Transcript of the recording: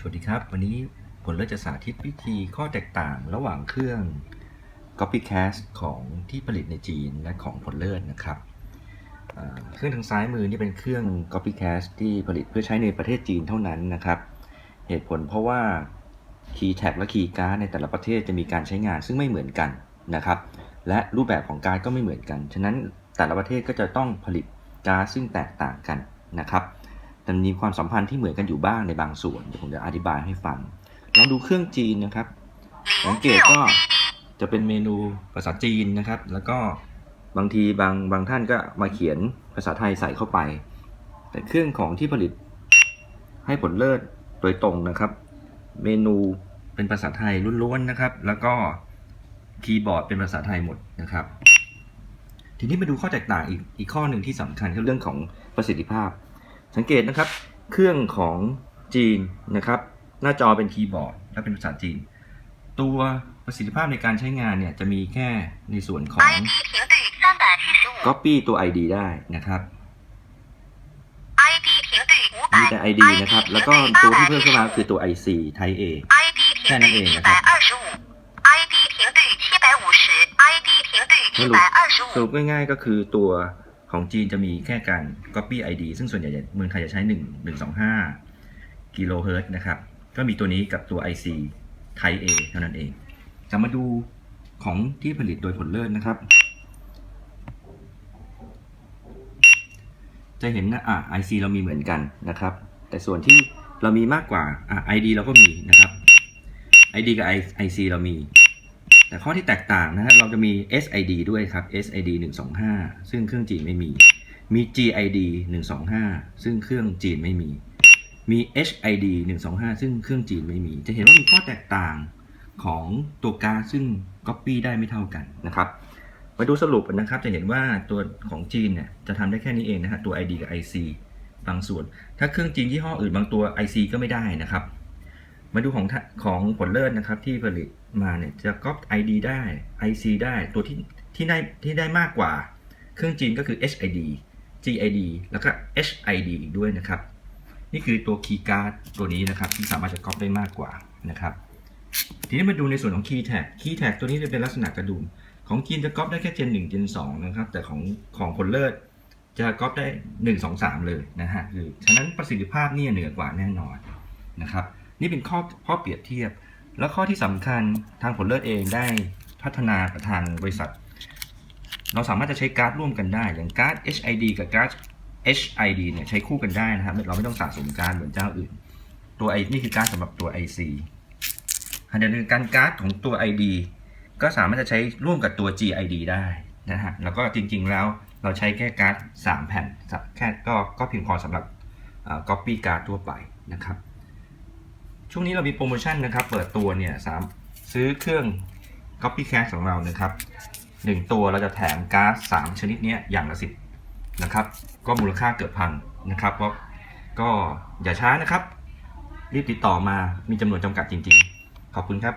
สวัสดีครับ วันนี้ผลเลือดจะสาธิตวิธีข้อแตกต่างระหว่างเครื่อง Copycast ของที่ผลิตในจีนและของผลเลือดนะครับเครื่องทางซ้ายมือนี่เป็นเครื่อง Copycast ที่ผลิตเพื่อใช้ในประเทศจีนเท่านั้นนะครับ เหตุผลเพราะว่า Key Tag และ Key Card ในแต่ละประเทศจะมีการใช้งานซึ่งไม่เหมือนกันนะครับ และรูปแบบของการ์ดก็ไม่เหมือนกัน ฉะนั้นแต่ละประเทศก็จะต้องผลิตการ์ดซึ่งแตกต่างกันนะครับ แต่มีความสัมพันธ์ที่เหมือนกันอยู่บ้างในบางส่วนเดี๋ยวผมจะอธิบายให้ฟังลองดูเครื่องจีนนะครับ สังเกตก็จะเป็นเมนูภาษาจีนนะครับ แล้วก็บางทีบางบางท่านก็มาเขียนภาษาไทยใส่เข้าไป แต่เครื่องของที่ผลิตให้ผลเลิศโดยตรงนะครับ เมนูเป็นภาษาไทยล้วนๆนะครับ แล้วก็คีย์บอร์ดเป็นภาษาไทยหมดนะครับ ทีนี้มาดูข้อแตกต่างอีกอีกข้อหนึ่งที่สำคัญคือเรื่องของประสิทธิภาพ สังเกตนะครับ เครื่องของจีนนะครับ หน้าจอเป็นคีย์บอร์ดและเป็นภาษาจีน ตัวประสิทธิภาพในการใช้งานเนี่ยจะมีแค่ในส่วนของ ID 停对三百七十五 Copy ตัว ID ได้นะครับ ，ID 停对五 มี 百 แต่ ID นะครับ แล้วก็ตัวที่เพิ่มขึ้นมาคือตัว IC Type A ，ID 停看那个对一นะครับ 百二十五，ID 停对七百五十，ID 停对 ส 一 รุป 百二十 สรุ 五 ปง่ายๆก็คือตัว ของจีนจะมีแค่การ Copy ID ซึ่งส่วนใหญ่เมืองไทยจะใช้ 1 125กิโลเฮิรตซ์นะครับ ก็มีตัวนี้กับตัว IC Type A เท่านั้นเอง จะมาดูของที่ผลิตโดยผลเลิศนะครับ จะเห็นนะอะ IC เรามีเหมือนกันนะครับ แต่ส่วนที่เรามีมากกว่าอะ ID เราก็มีนะครับ ID กับ IC เรามี แต่ข้อที่แตกต่างนะฮะเราจะมี SID ด้วยครับ SID 125 ซึ่งเครื่องจีนไม่มี มี GID 125 ซึ่งเครื่องจีนไม่มี มี HID 125 ซึ่งเครื่องจีนไม่มี จะเห็นว่ามีข้อแตกต่างของตัวการซึ่ง Copy ได้ไม่เท่ากันนะครับมาดูสรุปนะครับจะเห็นว่าตัวของจีนเนี่ยจะทำได้แค่นี้เองนะฮะตัว ID กับ IC บางส่วน ถ้าเครื่องจีนยี่ห้ออื่นบางตัว IC ก็ไม่ได้นะครับ มาดูของของผลเลิศนะครับที่ผลิตมาเนี่ยจะก๊อป ID ได้ IC ได้ตัวที่ที่ได้ที่ได้มากกว่า เครื่องจีนก็คือ HID GID แล้วก็ HID อีกด้วยนะครับ นี่คือตัวคีย์การ์ดตัวนี้นะครับที่สามารถจะก๊อปได้มากกว่านะครับ ทีนี้มาดูในส่วนของ Key Tag Key Tag ตัวนี้จะเป็นลักษณะกระดุม ของจีนจะก๊อปได้แค่เจน1เจน2นะครับแต่ของของผลเลิศจะก๊อปได้ 1 2 3 เลยนะฮะคือฉะนั้นประสิทธิภาพนี่เหนือกว่าแน่นอนนะครับ นี่เป็นข้อข้อเปรียบเทียบ แล้วข้อที่สำคัญทางผลเลิศเองได้พัฒนากับทางบริษัท เราสามารถจะใช้การ์ดร่วมกันได้ อย่างการ์ด HID กับการ์ด HID เนี่ยใช้คู่กันได้นะครับ เราไม่ต้องสะสมการ์ดเหมือนเจ้าอื่น ตัว I นี่คือการ์ดสำหรับตัว IC ขณะเดียวกันการ์ดของตัว ID ก็สามารถจะใช้ร่วมกับตัว GID ได้นะฮะ แล้วก็จริงๆแล้วเราใช้แค่การ์ด3แผ่น แค่ก็ก็เพียงพอสำหรับ copy การ์ดทั่วไปนะครับ ช่วงนี้เรามีโปรโมชั่นนะครับ เปิดตัวเนี่ยสามซื้อเครื่อง Copycat ของเรานะครับหนึ่งตัวเราจะแถมก๊าซสามชนิดเนี้ยอย่างละสิบนะครับ ก็มูลค่าเกือบพันนะครับก็ก็อย่าช้านะครับ รีบติดต่อมามีจำนวนจำกัดจริง ๆ ขอบคุณครับ